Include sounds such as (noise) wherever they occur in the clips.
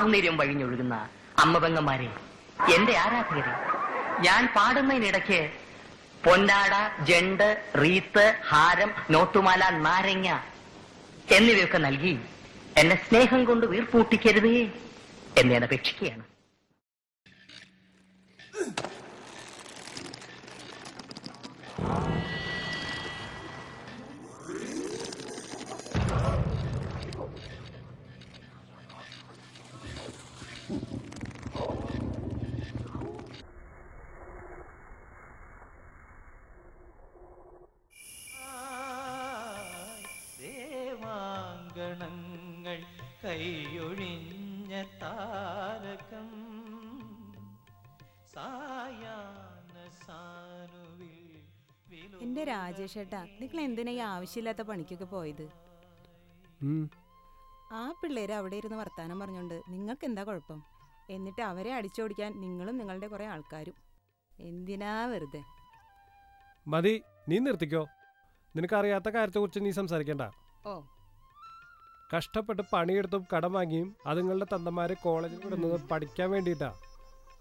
സൗന്ദര്യം വഴിഞ്ഞൊഴുകുന്ന അമ്മപെങ്ങന്മാരെ എന്റെ ആരാധകരെ ഞാൻ പാടുന്നതിനിടയ്ക്ക് പൊന്നാട ജണ്ട് റീത്ത് ഹാരം നോട്ടുമാല നാരങ്ങ എന്നിവയൊക്കെ നൽകി എന്നെ സ്നേഹം കൊണ്ട് വീർപ്പൂട്ടിക്കരുതേ എന്നെ അപേക്ഷിക്കുകയാണ്. എന്റെ രാജേഷേട്ടാ നിങ്ങൾ എന്തിനാ ഈ ആവശ്യമില്ലാത്ത പണിക്കൊക്കെ പോയത്? ആ പിള്ളേര് അവിടെ ഇരുന്ന് വർത്താനം പറഞ്ഞോണ്ട് നിങ്ങൾക്ക് എന്താ കുഴപ്പം? എന്നിട്ട് അവരെ അടിച്ചോടിക്കാൻ നിങ്ങളും നിങ്ങളുടെ കുറെ ആൾക്കാരും. എന്തിനാ വെറുതെ? മതി നീ നിർത്തിക്കോ. നിനക്കറിയാത്ത കാര്യത്തെക്കുറിച്ച് നീ സംസാരിക്കണ്ട. ഓ. കഷ്ടപ്പെട്ട് പണിയെടുത്തും കടം വാങ്ങിയും അതുങ്ങളുടെ തന്തമാരെ കോളേജിൽ വിടുന്നത് പഠിക്കാൻ വേണ്ടിയിട്ടാ.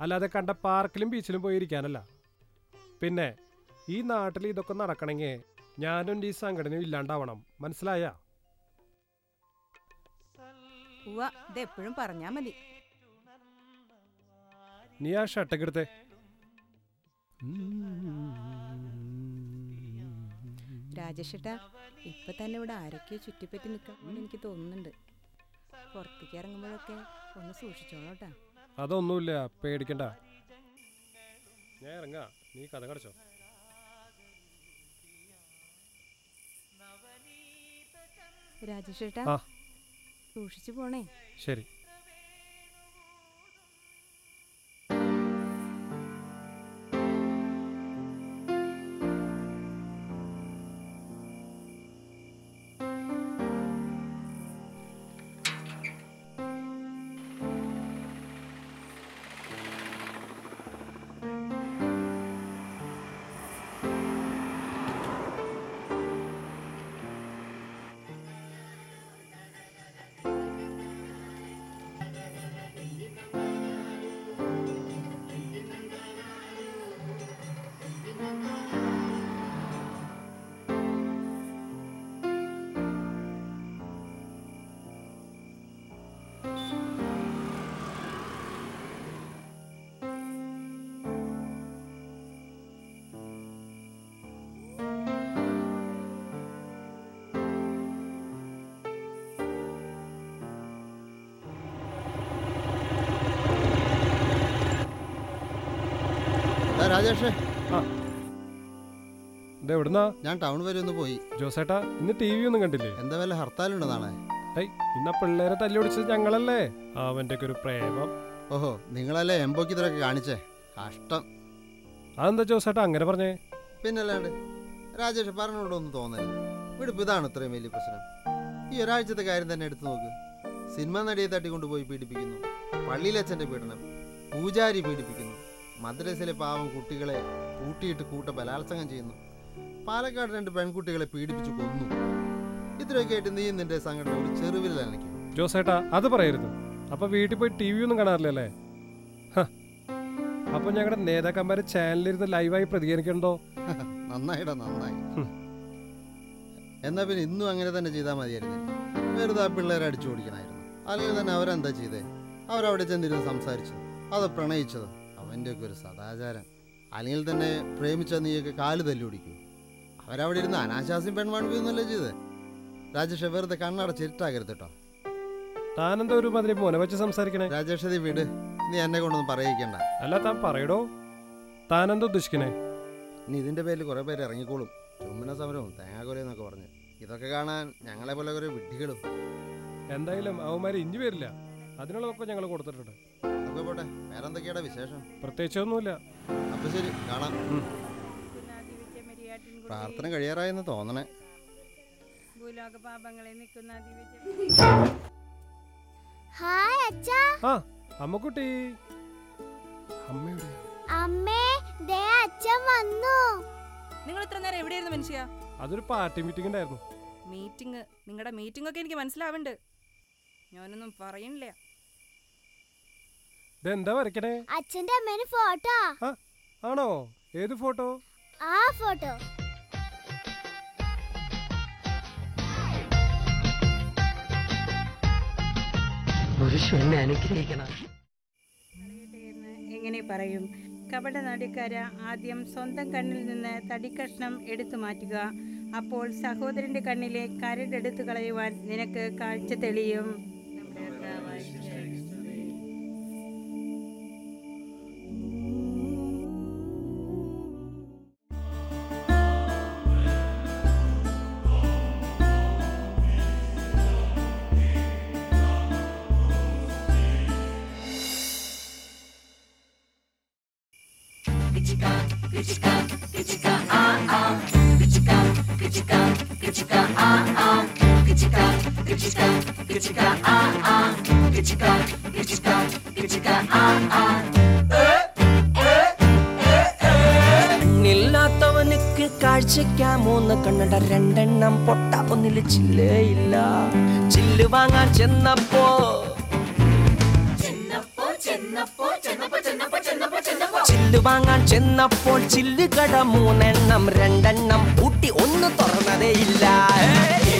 അല്ലാതെ കണ്ട പാർക്കിലും ബീച്ചിലും പോയിരിക്കാനല്ല. പിന്നെ ഈ നാട്ടിൽ ഇതൊക്കെ നടക്കണമെങ്കിൽ ഞാനും ഈ സംഘടനയും ഇല്ലാണ്ടാവണം. മനസ്സിലായ? പറഞ്ഞാ മതി. നീ ആ ഷർട്ടൊക്കെ എടുത്തേ. രാജേഷേട്ടാ ഇപ്പൊ തന്നെ ഇവിടെ ആരൊക്കെയോ ചുറ്റിപ്പറ്റി നിൽക്കാൻ എനിക്ക് തോന്നുന്നുണ്ട്. പുറത്തേക്ക് ഇറങ്ങുമ്പോഴൊക്കെ ഒന്ന് സൂക്ഷിച്ചോളൂട്ടാ. അതൊന്നുമില്ല പേടിക്കണ്ട. ഞാൻ ഇറങ്ങാ. നീ കഥ കടച്ചോ. രാജേഷേട്ടാ ആ. സൂക്ഷിച്ചു പോണേ. ശരി. ദാ രാജേഷേ. എവിടുന്നാ? ഞാൻ ടൗൺ വരെ ഒന്ന് പോയി. ജോസേട്ടാ ഇന്ന് ടി വി ഒന്നും കണ്ടില്ലേ? എന്താ വല്ല ഹർത്താലുണ്ടെന്നാണ്? ഇന്ന പിള്ളേരെ തല്ലിയൊടിച്ചത് ഞങ്ങളല്ലേ? അവന്റെ ഒരു പ്രേമം. ഓഹോ നിങ്ങളല്ലേ എംബോക്കിതരൊക്കെ കാണിച്ചേ? കഷ്ടം. അതെന്താ ജോസേട്ടാ അങ്ങനെ പറഞ്ഞേ? പിന്നല്ലാണ്ട് രാജേഷ് പറഞ്ഞോണ്ടോ ഒന്ന് തോന്നരുത് ഇവിടിപ്പോൾ ഇതാണ് ഇത്രയും വലിയ പ്രശ്നം. ഈ ഒരാഴ്ചത്തെ കാര്യം തന്നെ എടുത്തു നോക്ക്. സിനിമ നടിയെ തട്ടിക്കൊണ്ടുപോയി പീഡിപ്പിക്കുന്നു. പള്ളിയിലച്ഛന്റെ പീഡനം. പൂജാരി പീഡിപ്പിക്കുന്നു. മദ്രസയിലെ പാവം കുട്ടികളെ കൂട്ടിയിട്ട് കൂട്ട ബലാത്സംഗം ചെയ്യുന്നു. പാലക്കാട് രണ്ട് പെൺകുട്ടികളെ പീഡിപ്പിച്ചു കൊന്നു. ഇത്രയൊക്കെ ആയിട്ട് നീ നിന്റെ സംഘടന ഒരു ചെറുവിലനയ്ക്കും ജോസേട്ടാ അത് പറയരുത്. അപ്പൊ വീട്ടിൽ പോയി ടി വി ഒന്നും കാണാറില്ലല്ലേ. അപ്പൊ ഞങ്ങളുടെ നേതാക്കന്മാരെ ചാനലിരുന്ന് ലൈവായി പ്രതികരിക്കണ്ടോ (laughs) നന്നായിടാ നന്നായി. എന്നാ പിന്നെ ഇന്നും അങ്ങനെ തന്നെ ചെയ്താൽ മതിയായിരുന്നു. വെറുതെ ആ പിള്ളേരെ അടിച്ചു ഓടിക്കണമായിരുന്നു അല്ലെങ്കിൽ തന്നെ അവരെന്താ ചെയ്തേ? അവരവിടെ ചെന്നിരുന്ന് സംസാരിച്ചു. അത് പ്രണയിച്ചത്. അവന്റെ ഒക്കെ ഒരു സദാചാരം. അല്ലെങ്കിൽ തന്നെ പ്രേമിച്ച നീയൊക്കെ കാൽ തല്ലി ഓടിക്കൂ. അവരവിടെ ഇരുന്ന് അനാശാസ്യം പെൺവാണിപ്പൊന്നല്ലേ ചെയ്ത്. രാജേഷ് വെറുതെ കണ്ണടച്ചിരുട്ടാകരുത് കേട്ടോ. താനെന്താ ഒരു മതിരി മോനെ വെച്ച് സംസാരിക്കണേ? രാജേഷ് നീ വിട്. നീ എന്നെ കൊണ്ടൊന്നും പറയിക്കണ്ട. അല്ല താൻ പറയടോ. താനെന്താ ഉദ്ദേശിക്കണേ? ഇനി ഇതിന്റെ പേരിൽ കുറെ പേര് ഇറങ്ങിക്കോളും. ചുമ്മന സമരവും തേങ്ങാക്കൊലയെന്നൊക്കെ പറഞ്ഞു. ഇതൊക്കെ കാണാൻ ഞങ്ങളെ പോലെ കുറെ വിഡ്ഢികളും. എന്തായാലും അവന്മാര് ഇഞ്ചി വരില്ല. അതിനുള്ളതൊക്കെ ഞങ്ങൾ കൊടുത്തിട്ടുണ്ട്. ഒക്കെ പോട്ടെ. വേറെ എന്തൊക്കെയാടാ വിശേഷം? പ്രത്യേകിച്ചൊന്നുമില്ല. അപ്പൊ ശരി കാണാം. പ്രാർത്ഥന കഴിയാറായെന്ന് തോന്നണേ. ഭൂലോക പാപങ്ങളെ നിൽക്കുന്ന ഹായ് അച്ഛാ. ആ അമ്മക്കുട്ടി. അമ്മയുടെ അമ്മേ ദേ അച്ഛൻ വന്നു. നിങ്ങൾ ഇത്ര നേരം എവിടെയായിരുന്നു മനുഷ്യ? അതൊരു പാർട്ടി മീറ്റിംഗ് ഉണ്ടായിരുന്നു. മീറ്റിംഗ്. നിങ്ങളുടെ മീറ്റിംഗ് ഒക്കെ എനിക്ക് മനസ്സിലാവുന്നുണ്ട്. ഞാനൊന്നും പറയണില്ല. ഇതെന്താ വരയ്ക്കണേ? അച്ഛന്റെ അമ്മേന് ഫോട്ടോ. ആണോ? ഏത് ഫോട്ടോ? ആ ഫോട്ടോ. അനുഗ്രഹിക്കണം. എങ്ങനെ പറയും? കപട നടിക്കാര ആദ്യം സ്വന്തം കണ്ണിൽ നിന്ന് തടിക്കഷ്ണം എടുത്തു മാറ്റുക. അപ്പോൾ സഹോദരന്റെ കണ്ണിലെ കരടെടുത്തു കളയുവാൻ നിനക്ക് കാഴ്ച തെളിയും. കണ്ണില്ലാത്തവനുക്ക് കാഴ്ചയ്ക്കാ മൂന്ന് കണ്ണട രണ്ടെണ്ണം പൊട്ട ഒന്നിൽ ചില്ലേ ഇല്ല ചില്ല് വാങ്ങാൻ ചെന്നപ്പോ ചില്ല് വാങ്ങാൻ ചെന്നപ്പോൾ ചില്ല് കട മൂന്നെണ്ണം രണ്ടെണ്ണം കൂട്ടി ഒന്ന് തുറന്നതേ ഇല്ല ഏയ്!